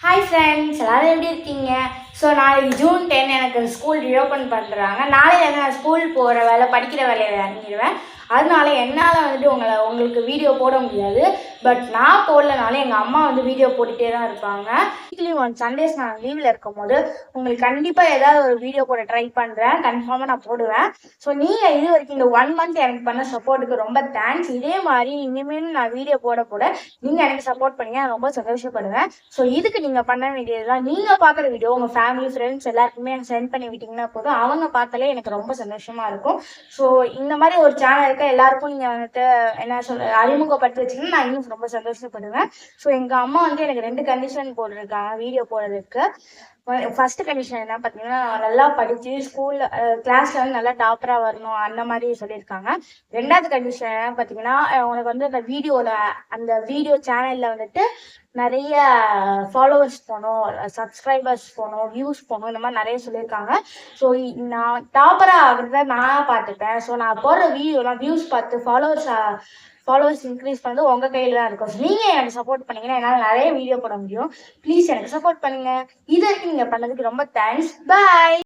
Hi friends எல்லோரும் எப்படி இருக்கீங்க? ஸோ நாளைக்கு ஜூன் டென் எனக்கு ஸ்கூல் ரீஓப்பன் பண்ணுறாங்க நாளைக்கு நான் ஸ்கூல் போகிற வேலை படிக்கிற வேலையை இறங்கிடுவேன் அதனால என்னால் வந்துட்டு உங்களை உங்களுக்கு வீடியோ போட முடியாது. பட் நான் போடலனாலும் எங்கள் அம்மா வந்து வீடியோ போட்டுகிட்டே தான் இருப்பாங்க. வீக்லி ஒன் சண்டேஸ் நான் லீவில் இருக்கும் போது உங்களுக்கு கண்டிப்பாக ஏதாவது ஒரு வீடியோ போட ட்ரை பண்ணுறேன் கன்ஃபார்மாக நான் போடுவேன். ஸோ நீங்கள் இது வரைக்கும் இந்த ஒன் மந்த் எனக்கு பண்ண சப்போர்ட்டுக்கு ரொம்ப தேங்க்ஸ் இதே மாதிரி இனிமேல் நான் வீடியோ போட போட நீங்கள் எனக்கு சப்போர்ட் பண்ணி நான் ரொம்ப சந்தோஷப்படுவேன். ஸோ இதுக்கு நீங்கள் பண்ண வேண்டியதுதான். நீங்கள் பார்க்குற வீடியோ உங்கள் ஃபேமிலி ஃப்ரெண்ட்ஸ் எல்லாருக்குமே சென்ட் பண்ணி விட்டிங்கன்னா போதும். அவங்க பார்த்தாலே எனக்கு ரொம்ப சந்தோஷமாக இருக்கும். ஸோ இந்த மாதிரி ஒரு சேனல் இருக்க எல்லாருக்கும் நீங்கள் வந்துட்டு என்ன சொல்ற அறிமுகப்படுத்தி வச்சிங்கன்னா நான் இன்னும் ரொம்ப சந்தோஷப்படுவேன். ஸோ எங்கள் அம்மா வந்து எனக்கு ரெண்டு கண்டிஷன் போட்டிருக்காங்க வீடியோ போடுறதுக்கு. ஃபர்ஸ்ட் கண்டிஷன் என்ன பார்த்தீங்கன்னா நல்லா படித்து ஸ்கூலில் கிளாஸ்ல வந்து நல்லா டாப்பராக வரணும் அந்த மாதிரி சொல்லியிருக்காங்க. ரெண்டாவது கண்டிஷன் என்ன பார்த்தீங்கன்னா உனக்கு வந்து அந்த வீடியோவில் அந்த வீடியோ சேனலில் வந்துட்டு நிறைய ஃபாலோவர்ஸ் போகணும் சப்ஸ்கிரைபர்ஸ் போகணும் வியூஸ் போகணும் இந்த மாதிரி நிறைய சொல்லியிருக்காங்க. ஸோ நான் டாப்பராக ஆகுறத நான் பார்த்துப்பேன். ஸோ நான் போடுற வீடியோலாம் வியூஸ் பார்த்து ஃபாலோவர்ஸ் ஃபாலோவர்ஸ் இன்க்ரீஸ் பண்ணது உங்கள் கையில் தான் இருக்கும். நீங்கள் எனக்கு சப்போர்ட் பண்ணீங்கன்னா என்னால் நிறைய வீடியோ போட முடியும். ப்ளீஸ் எனக்கு சப்போர்ட் பண்ணுங்கள் இது வரைக்கும் நீங்கள் பண்ணதுக்கு ரொம்ப தேங்க்ஸ் பாய்